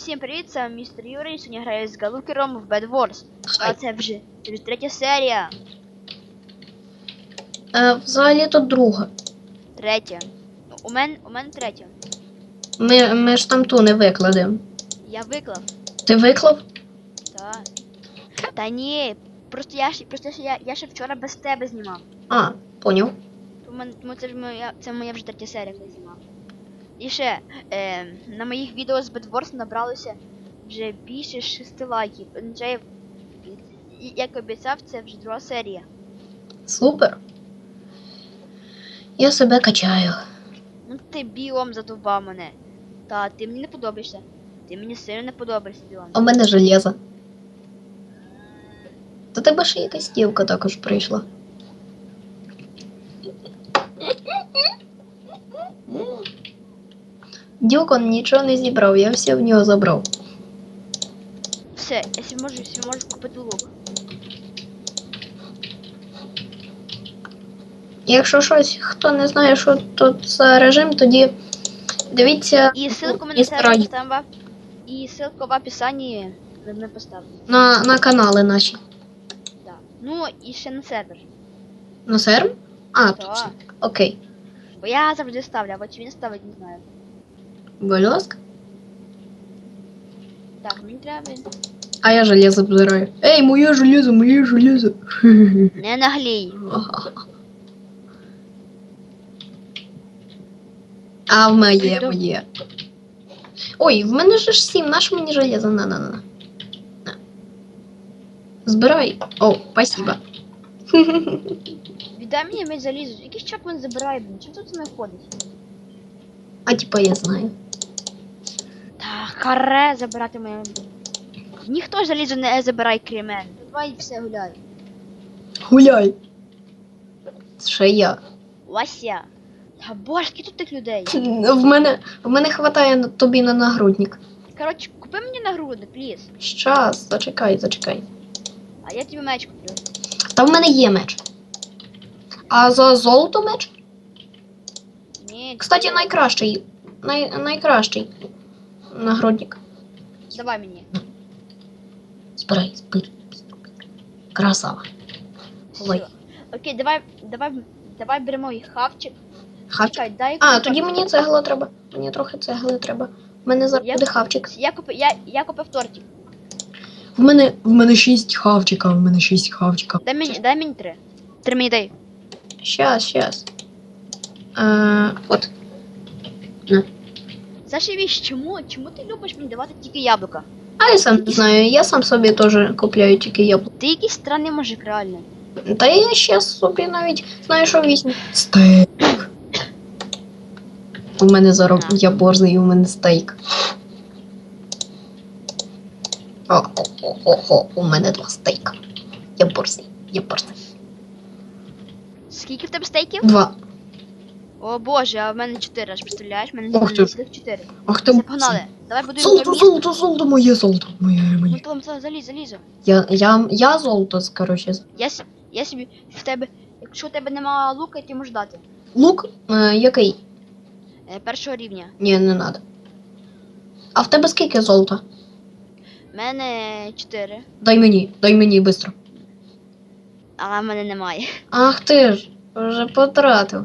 Всім привіт, це містер Юрій. Сьогодні граю з Галукером в Bed Wars. А це вже, це вже третя серія. Е, взагалі то друга. Третя. Ну, У мене у мене третя. Ми, ми ж там ту не викладемо. Я виклав. Ти виклав? Та. Та ні. Просто я просто ж я, я ще вчора без тебе знімав. А, поняв. Тому, тому це ж моя це моя вже третя серія, коли знімав. І ще е, на моїх відео з Bed набралося вже більше 6 лайків. Вже, як обіцяв, це вже друга серія. Супер. Я себе качаю. Ну ти біом задовбав мене. Та ти мені не подобаєшся. Ти мені сильно не подобаєшся, біом. А в мене железо. До тебе ще якась стілка також прийшла. Дюкон нічого не зібрав, я все в нього забрав. Все, якщо можу, якщо можу купити лук. Якщо щось, хто не знає, що тут за режим, тоді дивіться І ссылку ми на сервер Раді. І ссылку в описанні ми поставимо. на, на канали наші. Да. Ну і ще на сервер. На серм? А, Так. точно. Окей. Бо я завжди ставлю, а от він ставить, не знаю. Будь ласка. Так, мені треба. А я железо забираю. Ей, моє железо, моє железо. Не наглій. А в моє, моє. Ой, в мене ж сім, наш мені железо, на на на. Збирай. О, спасибо. Віддай мені меч залізу. Якийсь чорт мене забирає, блін. Чим тут з мною ходить? А типа я знаю. Та харе забирати моє. Ніхто залізо не забирає крім мене. Давай все гуляй. Гуляй. Ще я. Вася. Та боже, тут тих людей. В мене, в мене хватає на- тобі на нагрудник. Коротше, купи мені нагрудник, пліз. Щас, зачекай, зачекай. А я тобі меч куплю. Та в мене є меч. А за золото меч? Ні. Кстати, найкращий. Най, найкращий нагрудник. Давай мені. Збирай, збирай. Красава. Ой. Окей, давай, давай, давай беремо їх хавчик. Хавчик. Чекай, дай А, тоді мені цегла треба. Мені трохи цегли треба. В мене зараз Я- буде хавчик. Я купив, я, я купив тортик. В мене, в мене шість хавчика, в мене шість хавчика. Дай мені, дай мені три. Три мені дай. Щас, щас. Е, от. Зашивіш, чому? Чому ти любиш мені давати тільки яблука? А я сам не знаю, я сам собі теж купляю тільки яблуко. Ти якийсь странний мужик, реально. Та я ще собі навіть знаю, що візьму. Стейк. У мене зараз А. я борзий, у мене стейк. О, о, о, о, о, у мене два стейка. Я борзий, я борзий. Скільки в тебе стейків? Два. О боже, а в мене чотири, аж представляєш? В мене Ох ти цілих чотири. Ах ти Все, погнали. Давай будуємо Золото, місто. золото, золото, моє золото. Моє, Ну моє. там за- залізь, залізо. Я, я, я золото, коротше. Я, с- я собі в тебе. Якщо в тебе нема лука, ти можеш дати. Лук, е, який? Е, першого рівня. Ні, не надо. А в тебе скільки золота? В мене чотири, Дай мені, дай мені швидко. але в мене немає. Ах ти ж, вже потратив.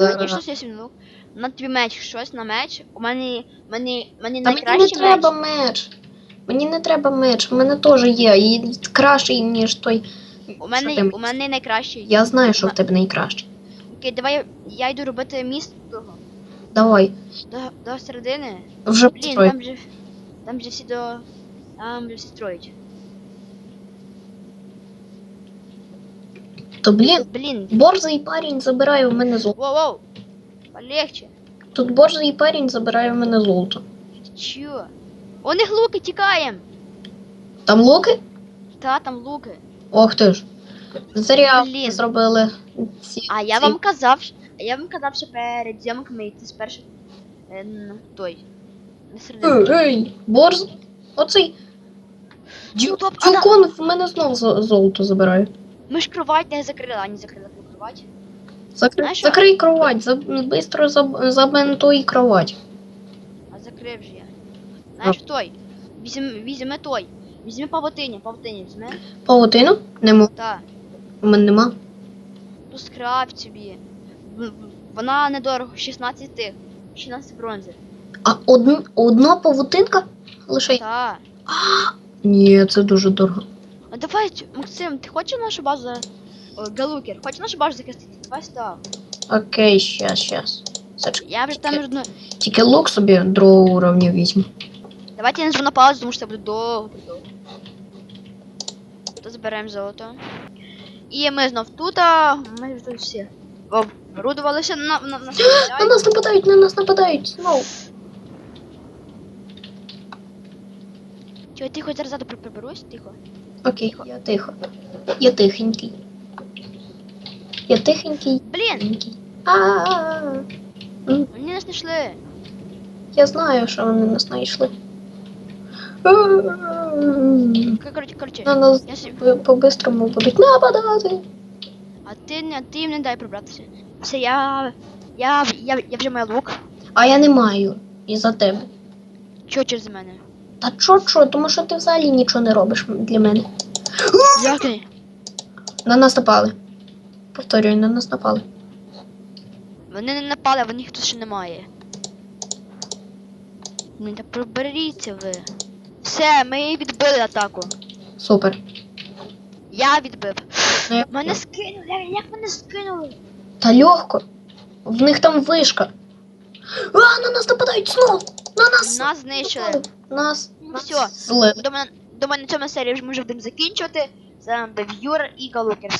Мені Зараз. щось є лук. На тобі меч, щось на меч. У мене. Мене, мене Та мені не треба меч. меч. Мені не треба меч, у мене теж є. І кращий, ніж той. У мене, ти у мене найкращий. Я знаю, що в тебе найкращий. Окей, давай я, йду робити міст того. Давай, До, до середини. вже Блін, там же. Там же всі до. Там же всі строять. То блін, Блін. борзий парень забирає у мене золото. Воу, воу. Полегче. Тут борзий парень забирає у мене золото. Чо? У них луки, тікаєм! Там луки? Та, там луки. Ох ти ж. Зря Блін. зробили ці. А я ці- вам казав, а я вам казав, що перед зйомками йти спершу е, на той. На середину. Ей, ей, борз. Оцей. Дю... Дюкон в мене знов зо- золото забирає. Ми ж кровать не закрили, а не закрили кровать. Закри... Знаєш що? Закрий кровать, заб... бистро заб... забинтуй кровать. А закрив же я. Знаєш той? Візьми, візьми той. Візьми павутині, павутині візьми. Павутину? Нема. Та. У мене нема. Ну скрафт собі. В- в- Вона недорого, 16 тих. 16 бронзи. А одн, одна павутинка? Лише. Та. Ні, це дуже дорого. А давай, Максим, ти хочеш нашу базу? О, Галукер, хочеш нашу базу захистити? Давай став. Окей, щас, щас. Зачекай. Я вже там одну. Тільки лук собі другого уровня візьму. Давайте я нажму на паузу, тому що це буде довго. довго. То золото. І ми знов тут, а ми вже тут всі оборудувалися на, на, на, На нас нападають, на нас нападають. Знову. Чого, тихо, зараз ззаду приберусь, тихо. Окей, я тихо. Я тихенький. Я тихенький. Блін. А-а-а. Вони нас не йшли. Я знаю, що вони нас знайшли. А-а-а. Коротше, коротше. На нас по-бистрому будуть нападати. А ти не ти їм не дай прибратися. Все, я. Я, я, я вже маю лук. А я не маю. І-за тебе. Чого через мене? Та чо, чо, тому що ти взагалі нічого не робиш для мене. Як? На нас напали. Повторюю, на нас напали. Вони не напали, в них тут ще немає. Ну та приберіться ви. Все, ми відбили атаку. Супер. Я відбив. Ну, я- Мене скинули, як, як мене скинули? Та легко. В них там вишка. А, на нас нападають знов! На нас! Нас знищили. напали. Нас. Ну, нас думаю, мене на цьому серії вже ми вже будемо закінчувати. З вами був Юра і Галукер.